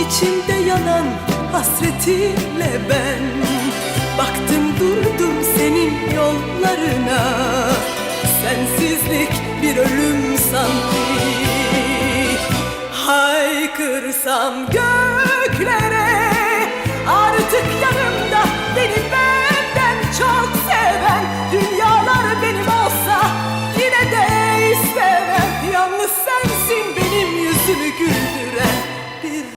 İçimde yanan hasretinle ben Baktım durdum senin yollarına Sensizlik bir ölüm sanki Haykırsam göklere Artık yanımda beni benden çok seven Dünyalar benim olsa yine de istemem Yalnız sen